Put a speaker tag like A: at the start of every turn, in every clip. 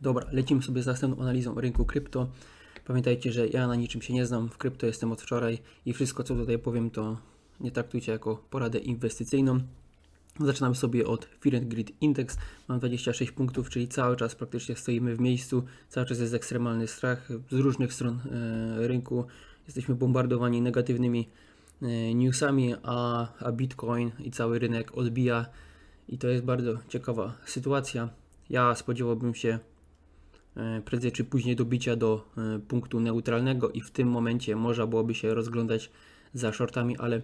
A: Dobra, lecimy sobie z następną analizą rynku krypto. Pamiętajcie, że ja na niczym się nie znam, w krypto jestem od wczoraj i wszystko co tutaj powiem to nie traktujcie jako poradę inwestycyjną. Zaczynamy sobie od Fear and Greed Index. Mam 26 punktów, czyli cały czas praktycznie stoimy w miejscu. Cały czas jest ekstremalny strach z różnych stron e, rynku. Jesteśmy bombardowani negatywnymi e, newsami, a, a Bitcoin i cały rynek odbija. I to jest bardzo ciekawa sytuacja. Ja spodziewałbym się e, prędzej czy później dobicia do punktu neutralnego i w tym momencie można byłoby się rozglądać za shortami, ale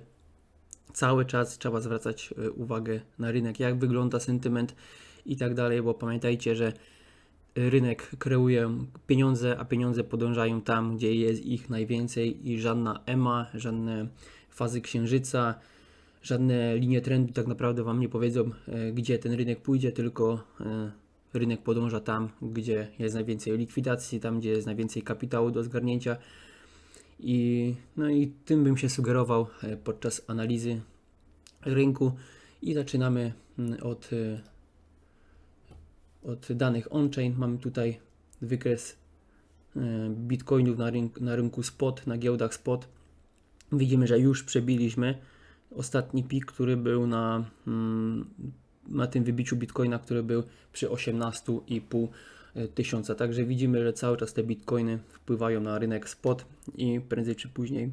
A: cały czas trzeba zwracać e, uwagę na rynek, jak wygląda sentyment i tak dalej, bo pamiętajcie, że rynek kreuje pieniądze, a pieniądze podążają tam, gdzie jest ich najwięcej i żadna EMA, żadne fazy księżyca, żadne linie trendu tak naprawdę Wam nie powiedzą, e, gdzie ten rynek pójdzie, tylko e, rynek podąża tam, gdzie jest najwięcej likwidacji, tam, gdzie jest najwięcej kapitału do zgarnięcia. I, no i tym bym się sugerował e, podczas analizy rynku. I zaczynamy mm, od, e, od danych on-chain. Mamy tutaj wykres e, bitcoinów na, rynku, na rynku spot, na giełdach spot. Widzimy, że już przebiliśmy ostatni pik, który był na, mm, na tym wybiciu bitcoina, który był przy 18,5 tysiąca. Także widzimy, że cały czas te bitcoiny wpływają na rynek spot i prędzej czy później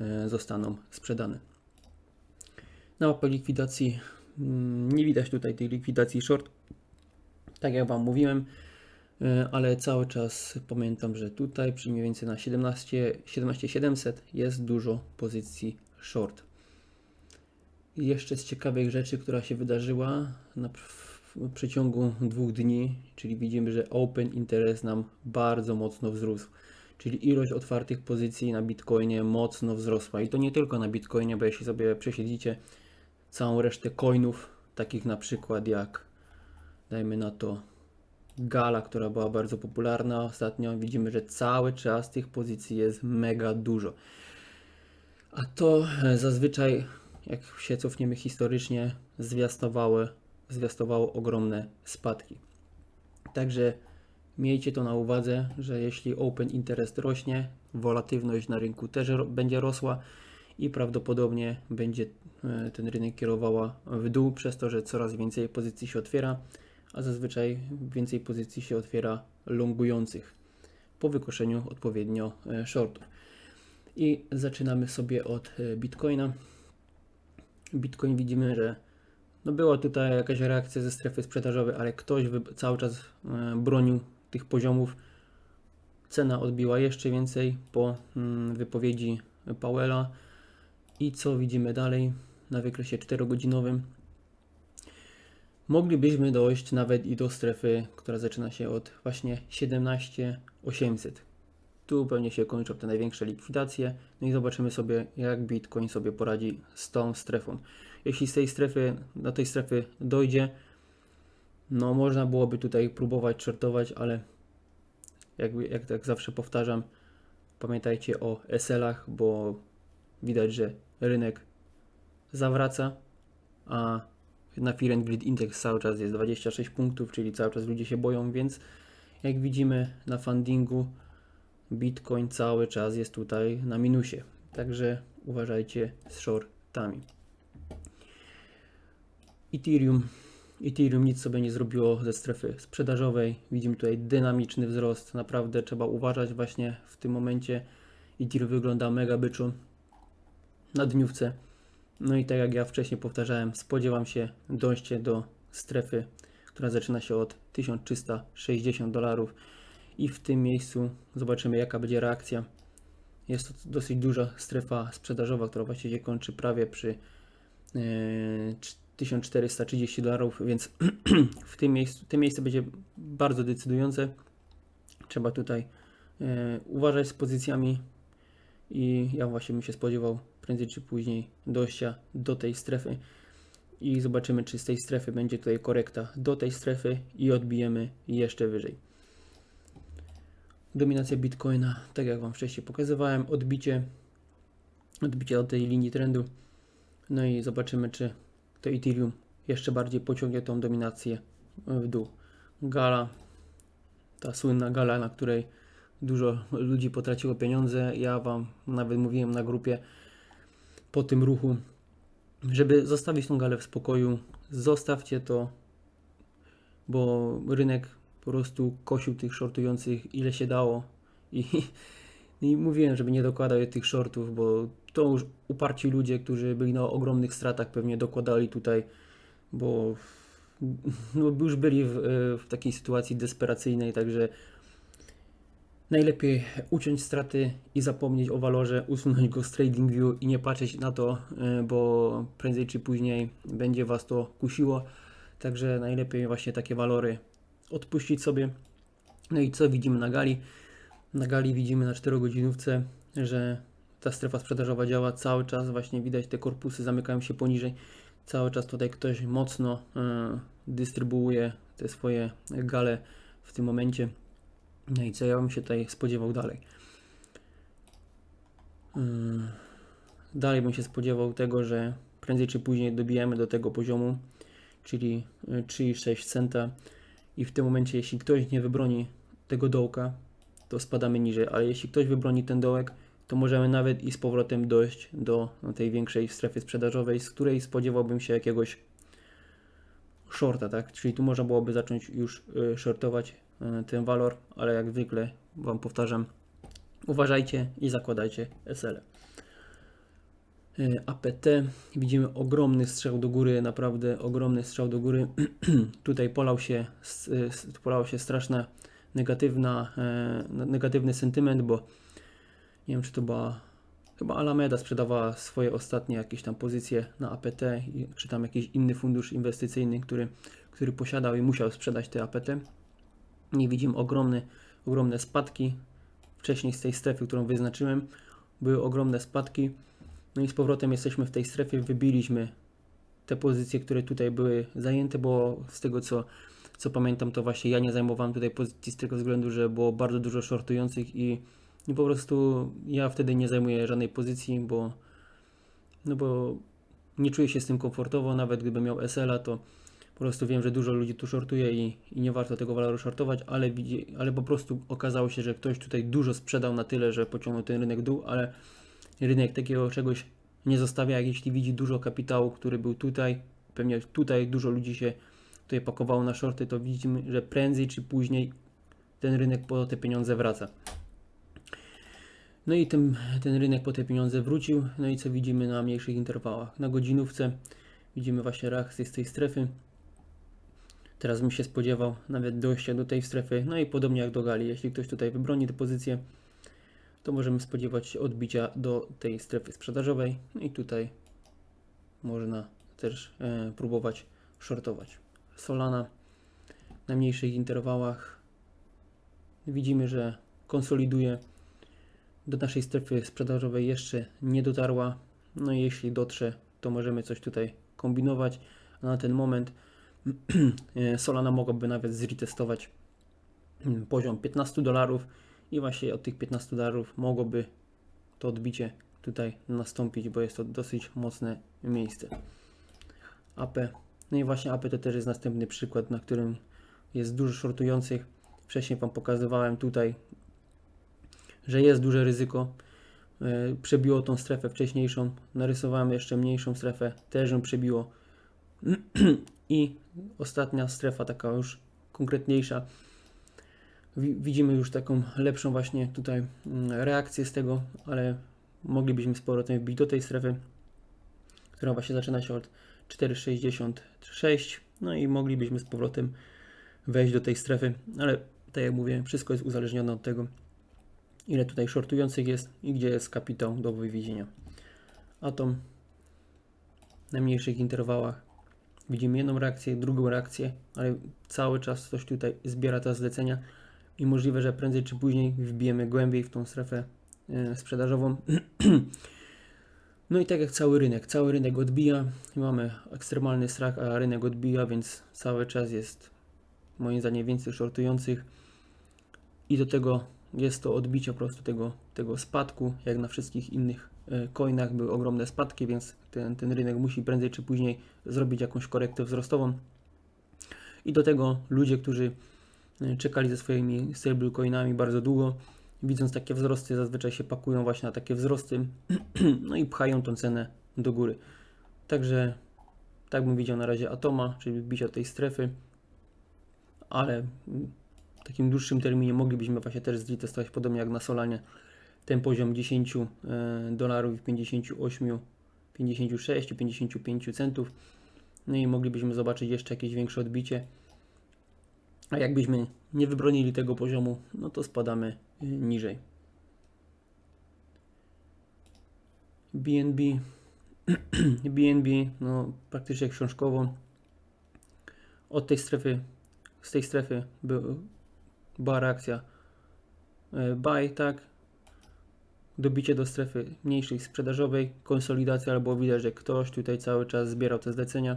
A: e, zostaną sprzedane. Na mapie likwidacji mm, nie widać tutaj tej likwidacji short, tak jak Wam mówiłem, e, ale cały czas pamiętam, że tutaj przy mniej więcej na 17 17700 jest dużo pozycji short. Jeszcze z ciekawych rzeczy, która się wydarzyła na, przeciągu dwóch dni, czyli widzimy, że Open Interest nam bardzo mocno wzrósł. Czyli ilość otwartych pozycji na Bitcoinie mocno wzrosła. I to nie tylko na Bitcoinie, bo jeśli sobie przesiedzicie całą resztę coinów, takich na przykład jak dajmy na to Gala, która była bardzo popularna ostatnio, widzimy, że cały czas tych pozycji jest mega dużo. A to e, zazwyczaj, jak się cofniemy historycznie, zwiastowały, zwiastowało ogromne spadki. Także miejcie to na uwadze, że jeśli open interest rośnie, volatywność na rynku też będzie rosła i prawdopodobnie będzie e, ten rynek kierowała w dół, przez to, że coraz więcej pozycji się otwiera, a zazwyczaj więcej pozycji się otwiera longujących po wykoszeniu odpowiednio e, shortów. I zaczynamy sobie od e, Bitcoina. Bitcoin widzimy, że no była tutaj jakaś reakcja ze strefy sprzedażowej, ale ktoś cały czas e, bronił tych poziomów. Cena odbiła jeszcze więcej po mm, wypowiedzi Powella. I co widzimy dalej na wykresie 4-godzinowym? Moglibyśmy dojść nawet i do strefy, która zaczyna się od właśnie 17800. Tu pewnie się kończą te największe likwidacje. No i zobaczymy sobie, jak Bitcoin sobie poradzi z tą strefą. Jeśli z tej strefy, do tej strefy dojdzie, no można byłoby tutaj próbować shortować, ale jakby, jak tak zawsze powtarzam, pamiętajcie o SL-ach, bo widać, że rynek zawraca, a na Fear Greed Index cały czas jest 26 punktów, czyli cały czas ludzie się boją, więc jak widzimy na fundingu, Bitcoin cały czas jest tutaj na minusie. Także uważajcie z shortami. Ethereum. Ethereum nic sobie nie zrobiło ze strefy sprzedażowej. Widzimy tutaj dynamiczny wzrost. Naprawdę trzeba uważać właśnie w tym momencie. Ethereum wygląda mega byczu na dniówce. No i tak jak ja wcześniej powtarzałem, spodziewam się dojście do strefy, która zaczyna się od 1360 dolarów i w tym miejscu zobaczymy jaka będzie reakcja. Jest to dosyć duża strefa sprzedażowa, która właściwie kończy prawie przy e, 1430 dolarów, więc w tym miejscu, tym miejsce będzie bardzo decydujące. Trzeba tutaj e, uważać z pozycjami i ja właśnie bym się spodziewał prędzej czy później dojścia do tej strefy. i zobaczymy, czy z tej strefy będzie tutaj korekta do tej strefy i odbijemy jeszcze wyżej. Dominacja Bitcoina, tak jak Wam wcześniej pokazywałem, odbicie, odbicie od tej linii trendu. No i zobaczymy, czy to Ethereum jeszcze bardziej pociągnie tą dominację w dół. Gala, ta słynna gala, na której dużo ludzi potraciło pieniądze. Ja Wam nawet mówiłem na grupie po tym ruchu, żeby zostawić tą galę w spokoju, zostawcie to, bo rynek po prostu kosił tych shortujących ile się dało i, i mówiłem, żeby nie dokładał tych shortów, bo to już uparci ludzie, którzy byli na ogromnych stratach pewnie dokładali tutaj, bo no, już byli w, w takiej sytuacji desperacyjnej, także Najlepiej uciąć straty i zapomnieć o walorze, usunąć go z TradingView i nie patrzeć na to, y, bo prędzej czy później będzie Was to kusiło. Także najlepiej właśnie takie walory odpuścić sobie. No i co widzimy na gali? Na gali widzimy na 4 godzinówce, że ta strefa sprzedażowa działa cały czas, właśnie widać te korpusy zamykają się poniżej. Cały czas tutaj ktoś mocno y, dystrybuuje te swoje gale w tym momencie. No i co ja bym się tutaj spodziewał dalej? Yy, dalej bym się spodziewał tego, że prędzej czy później dobijemy do tego poziomu, czyli 3,6 centa i w tym momencie, jeśli ktoś nie wybroni tego dołka, to spadamy niżej, ale jeśli ktoś wybroni ten dołek, to możemy nawet i z powrotem dojść do tej większej strefy sprzedażowej, z której spodziewałbym się jakiegoś shorta, tak? Czyli tu można byłoby zacząć już y, shortować y, ten walor, ale jak zwykle Wam powtarzam, uważajcie i zakładajcie SL. Y, APT widzimy ogromny strzał do góry, naprawdę ogromny strzał do góry. Tutaj polał się, polał się straszna negatywna, negatywny sentyment, bo nie wiem czy to była Chyba Alameda sprzedawała swoje ostatnie jakieś tam pozycje na APT, czy tam jakiś inny fundusz inwestycyjny, który, który posiadał i musiał sprzedać te APT. Nie widzimy ogromne, ogromne spadki. Wcześniej z tej strefy, którą wyznaczyłem, były ogromne spadki. No i z powrotem jesteśmy w tej strefie, wybiliśmy te pozycje, które tutaj były zajęte, bo z tego co, co pamiętam, to właśnie ja nie zajmowałem tutaj pozycji z tego względu, że było bardzo dużo shortujących i i po prostu ja wtedy nie zajmuję żadnej pozycji, bo, no bo nie czuję się z tym komfortowo. Nawet gdybym miał SL-a, to po prostu wiem, że dużo ludzi tu shortuje i, i nie warto tego waloru shortować, ale, ale po prostu okazało się, że ktoś tutaj dużo sprzedał na tyle, że pociągnął ten rynek dół, ale rynek takiego czegoś nie zostawia, jak jeśli widzi dużo kapitału, który był tutaj, pewnie tutaj dużo ludzi się tutaj pakowało na shorty, to widzimy, że prędzej czy później ten rynek po te pieniądze wraca. No i ten, ten rynek po te pieniądze wrócił. No i co widzimy na mniejszych interwałach? Na godzinówce widzimy właśnie reakcję z tej strefy. Teraz bym się spodziewał nawet dojścia do tej strefy. No i podobnie jak do gali. Jeśli ktoś tutaj wybroni tę pozycję, to możemy spodziewać się odbicia do tej strefy sprzedażowej. No i tutaj można też e, próbować shortować. Solana na mniejszych interwałach widzimy, że konsoliduje do naszej strefy sprzedażowej jeszcze nie dotarła. No i jeśli dotrze, to możemy coś tutaj kombinować. A na ten moment Solana mogłaby nawet zretestować poziom 15 dolarów i właśnie od tych 15 dolarów mogłoby to odbicie tutaj nastąpić, bo jest to dosyć mocne miejsce. AP. No i właśnie AP to też jest następny przykład, na którym jest dużo shortujących. Wcześniej Wam pokazywałem tutaj że jest duże ryzyko. E, przebiło tą strefę wcześniejszą, narysowałem jeszcze mniejszą strefę, też ją przebiło. I ostatnia strefa, taka już konkretniejsza. Widzimy już taką lepszą właśnie tutaj mm, reakcję z tego, ale moglibyśmy z powrotem wbić do tej strefy, która właśnie zaczyna się od 4,66. No i moglibyśmy z powrotem wejść do tej strefy, ale tak jak mówię, wszystko jest uzależnione od tego, ile tutaj shortujących jest i gdzie jest kapitał do wywiezienia. Atom na mniejszych interwałach widzimy jedną reakcję, drugą reakcję, ale cały czas coś tutaj zbiera te zlecenia i możliwe, że prędzej czy później wbijemy głębiej w tą strefę e, sprzedażową. No i tak jak cały rynek, cały rynek odbija, mamy ekstremalny strach, a rynek odbija, więc cały czas jest moim zdaniem więcej shortujących. I do tego jest to odbicie po prostu tego, tego spadku, jak na wszystkich innych e, coinach. Były ogromne spadki, więc ten, ten rynek musi prędzej czy później zrobić jakąś korektę wzrostową. I do tego ludzie, którzy e, czekali ze swoimi stablecoinami bardzo długo, widząc takie wzrosty, zazwyczaj się pakują właśnie na takie wzrosty, no i pchają tą cenę do góry. Także tak bym widział na razie Atoma, czyli bicia tej strefy, ale w takim dłuższym terminie moglibyśmy właśnie też ztestować podobnie jak na Solanie ten poziom 10 e, dolarów i 58, 56, 55 centów. No i moglibyśmy zobaczyć jeszcze jakieś większe odbicie. A jakbyśmy nie wybronili tego poziomu, no to spadamy y, niżej. BNB BNB, no praktycznie książkowo. Od tej strefy, z tej strefy był, była reakcja e, buy, tak, dobicie do strefy mniejszej sprzedażowej, konsolidacja, albo widać, że ktoś tutaj cały czas zbierał te zlecenia,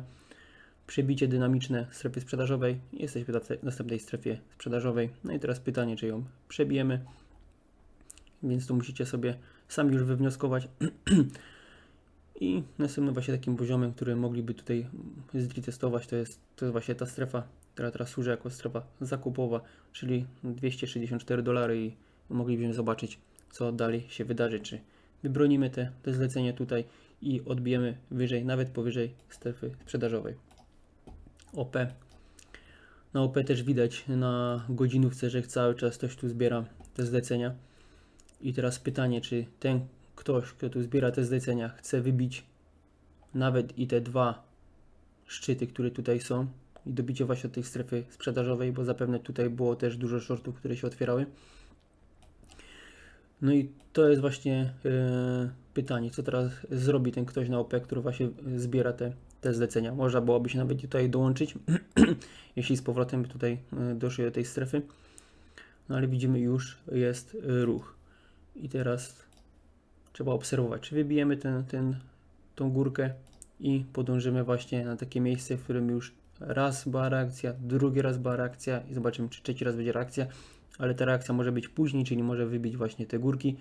A: przebicie dynamiczne strefy sprzedażowej, jesteśmy te- następnej strefie sprzedażowej, no i teraz pytanie, czy ją przebijemy, więc to musicie sobie sami już wywnioskować. I następnym właśnie takim poziomem, który mogliby tutaj zretestować, to jest, to jest właśnie ta strefa, która teraz służy jako strefa zakupowa, czyli 264 dolary i moglibyśmy zobaczyć, co dalej się wydarzy, czy wybronimy te, te zlecenie tutaj i odbijemy wyżej, nawet powyżej strefy sprzedażowej. OP. Na OP też widać na godzinówce, że cały czas ktoś tu zbiera te zlecenia. I teraz pytanie, czy ten ktoś, kto tu zbiera te zlecenia, chce wybić nawet i te dwa szczyty, które tutaj są i dobicie właśnie od tej strefy sprzedażowej, bo zapewne tutaj było też dużo shortów, które się otwierały. No i to jest właśnie e, pytanie, co teraz zrobi ten ktoś na OP, który właśnie zbiera te, te zlecenia. Można byłoby się nawet tutaj dołączyć, jeśli z powrotem tutaj e, doszli do tej strefy. No ale widzimy już jest e, ruch. I teraz trzeba obserwować, czy wybijemy ten, ten, tą górkę i podążymy właśnie na takie miejsce, w którym już raz była reakcja, drugi raz była reakcja i zobaczymy, czy trzeci raz będzie reakcja, ale ta reakcja może być później, czyli może wybić właśnie te górki,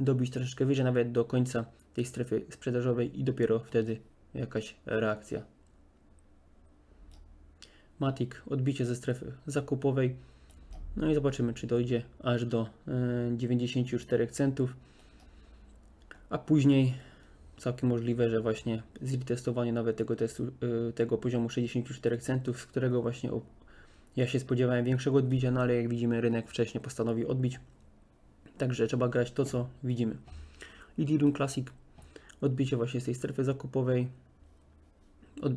A: dobić troszeczkę wyżej, nawet do końca tej strefy sprzedażowej i dopiero wtedy jakaś reakcja. Matic, odbicie ze strefy zakupowej. No i zobaczymy, czy dojdzie aż do e, 94 centów. A później całkiem możliwe, że właśnie zretestowanie nawet tego testu, e, tego poziomu 64 centów, z którego właśnie ja się spodziewałem większego odbicia, no ale jak widzimy rynek wcześniej postanowił odbić. Także trzeba grać to, co widzimy. Ethereum Classic, odbicie właśnie z tej strefy zakupowej, od,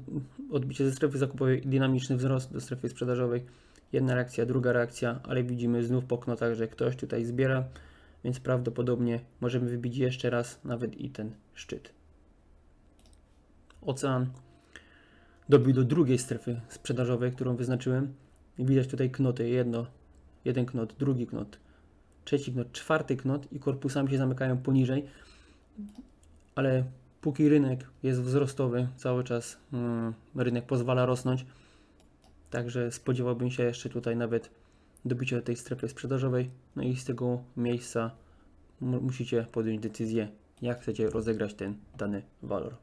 A: odbicie ze strefy zakupowej, dynamiczny wzrost do strefy sprzedażowej, jedna reakcja, druga reakcja, ale widzimy znów po knotach, że ktoś tutaj zbiera, więc prawdopodobnie możemy wybić jeszcze raz nawet i ten szczyt. Ocean dobił do drugiej strefy sprzedażowej, którą wyznaczyłem. Widać tutaj knoty, jedno, jeden knot, drugi knot, trzeci knot, czwarty knot i korpusami się zamykają poniżej, ale póki rynek jest wzrostowy, cały czas mm, rynek pozwala rosnąć, także spodziewałbym się jeszcze tutaj nawet dobicia do tej strefy sprzedażowej, no i z tego miejsca mu- musicie podjąć decyzję, jak chcecie rozegrać ten dany walor.